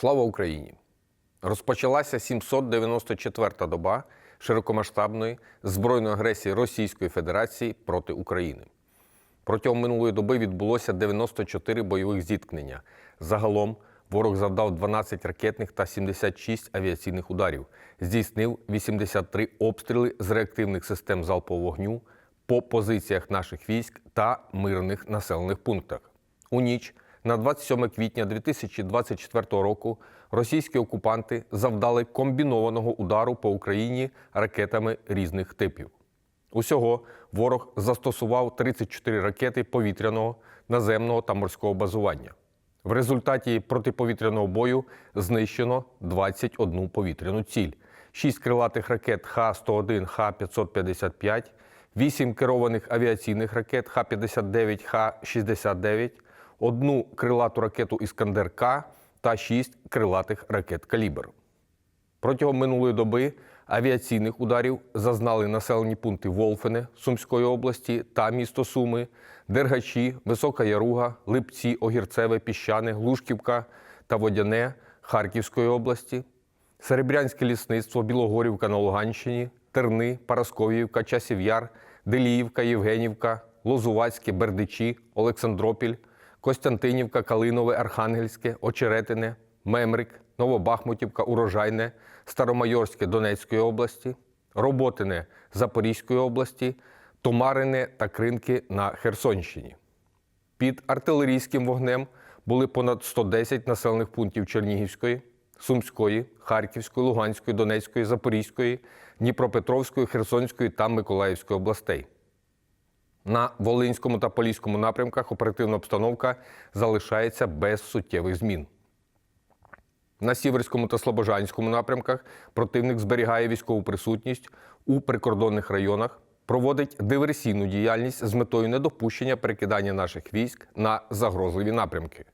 Слава Україні! Розпочалася 794-та доба широкомасштабної збройної агресії Російської Федерації проти України. Протягом минулої доби відбулося 94 бойових зіткнення. Загалом ворог завдав 12 ракетних та 76 авіаційних ударів, здійснив 83 обстріли з реактивних систем залпового вогню по позиціях наших військ та мирних населених пунктах. У ніч на 27 квітня 2024 року російські окупанти завдали комбінованого удару по Україні ракетами різних типів. Усього ворог застосував 34 ракети повітряного, наземного та морського базування. В результаті протиповітряного бою знищено 21 повітряну ціль, 6 крилатих ракет Х-101, Х-555, 8 керованих авіаційних ракет Х-59, Х-69, одну крилату ракету Іскандер-К та 6 крилатих ракет «Калібр». Протягом минулої доби авіаційних ударів зазнали населені пункти Волфене Сумської області та місто Суми, Дергачі, Висока Яруга, Липці, Огірцеве, Піщане, Глушківка та Водяне Харківської області, Серебрянське лісництво, Білогорівка на Луганщині, Терни, Парасковіївка, Часів Яр, Деліївка, Євгенівка, Лозувацьке, Бердичі, Олександропіль, Костянтинівка, Калинове, Архангельське, Очеретине, Мемрик, Новобахмутівка, Урожайне, Старомайорське Донецької області, Роботине Запорізької області, Томарине та Кринки на Херсонщині. Під артилерійським вогнем були понад 110 населених пунктів Чернігівської, Сумської, Харківської, Луганської, Донецької, Запорізької, Дніпропетровської, Херсонської та Миколаївської областей. На Волинському та Поліському напрямках оперативна обстановка залишається без суттєвих змін. На Сіверському та Слобожанському напрямках противник зберігає військову присутність у прикордонних районах, проводить диверсійну діяльність з метою недопущення перекидання наших військ на загрозливі напрямки.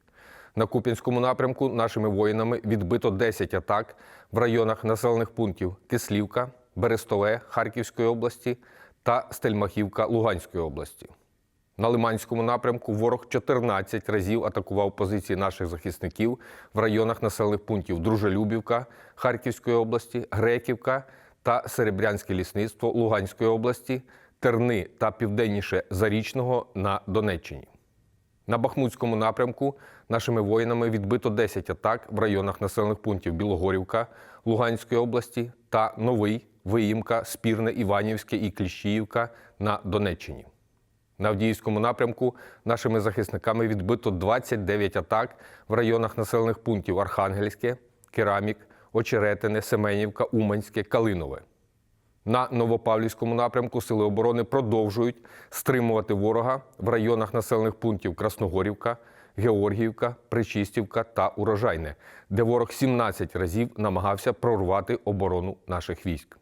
На Куп'янському напрямку нашими воїнами відбито 10 атак в районах населених пунктів Кислівка, Берестове Харківської області та Стельмахівка Луганської області. На Лиманському напрямку ворог 14 разів атакував позиції наших захисників в районах населених пунктів Дружелюбівка Харківської області, Греківка та Серебрянське лісництво Луганської області, Терни та південніше Зарічного на Донеччині. На Бахмутському напрямку нашими воїнами відбито 10 атак в районах населених пунктів Білогорівка Луганської області та Новий, Виїмка, Спірне, Іванівське і Кліщіївка на Донеччині. На Авдіївському напрямку нашими захисниками відбито 29 атак в районах населених пунктів Архангельське, Керамік, Очеретине, Семенівка, Уманське, Калинове. На Новопавлівському напрямку Сили оборони продовжують стримувати ворога в районах населених пунктів Красногорівка, Георгіївка, Причистівка та Урожайне, де ворог 17 разів намагався прорвати оборону наших військ.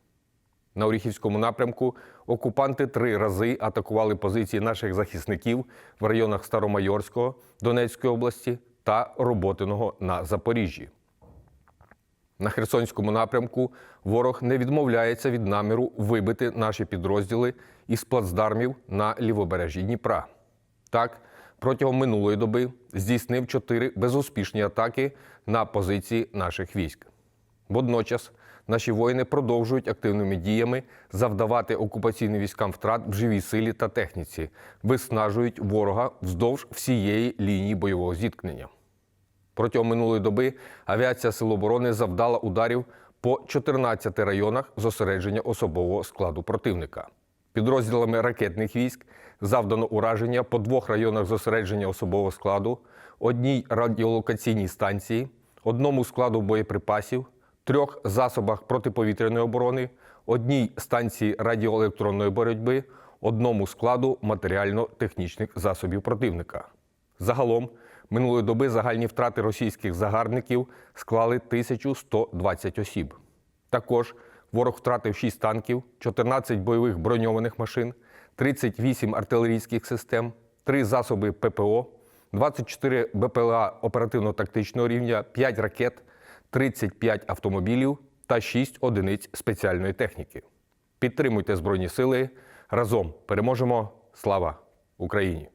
На Оріхівському напрямку окупанти три рази атакували позиції наших захисників в районах Старомайорського Донецької області та Роботиного на Запоріжжі. На Херсонському напрямку ворог не відмовляється від наміру вибити наші підрозділи із плацдармів на лівобережжі Дніпра. Так, протягом минулої доби здійснив чотири безуспішні атаки на позиції наших військ. Водночас наші воїни продовжують активними діями завдавати окупаційним військам втрат в живій силі та техніці, виснажують ворога вздовж всієї лінії бойового зіткнення. Протягом минулої доби авіація Сил оборони завдала ударів по 14 районах зосередження особового складу противника. Підрозділами ракетних військ завдано ураження по двох районах зосередження особового складу, одній радіолокаційній станції, одному складу боєприпасів, трьох засобах протиповітряної оборони, одній станції радіоелектронної боротьби, одному складу матеріально-технічних засобів противника. Загалом минулої доби загальні втрати російських загарбників склали 1120 осіб. Також ворог втратив 6 танків, 14 бойових броньованих машин, 38 артилерійських систем, 3 засоби ППО, 24 БПЛА оперативно-тактичного рівня, 5 ракет, 35 автомобілів та 6 одиниць спеціальної техніки. Підтримуйте Збройні Сили. Разом переможемо. Слава Україні!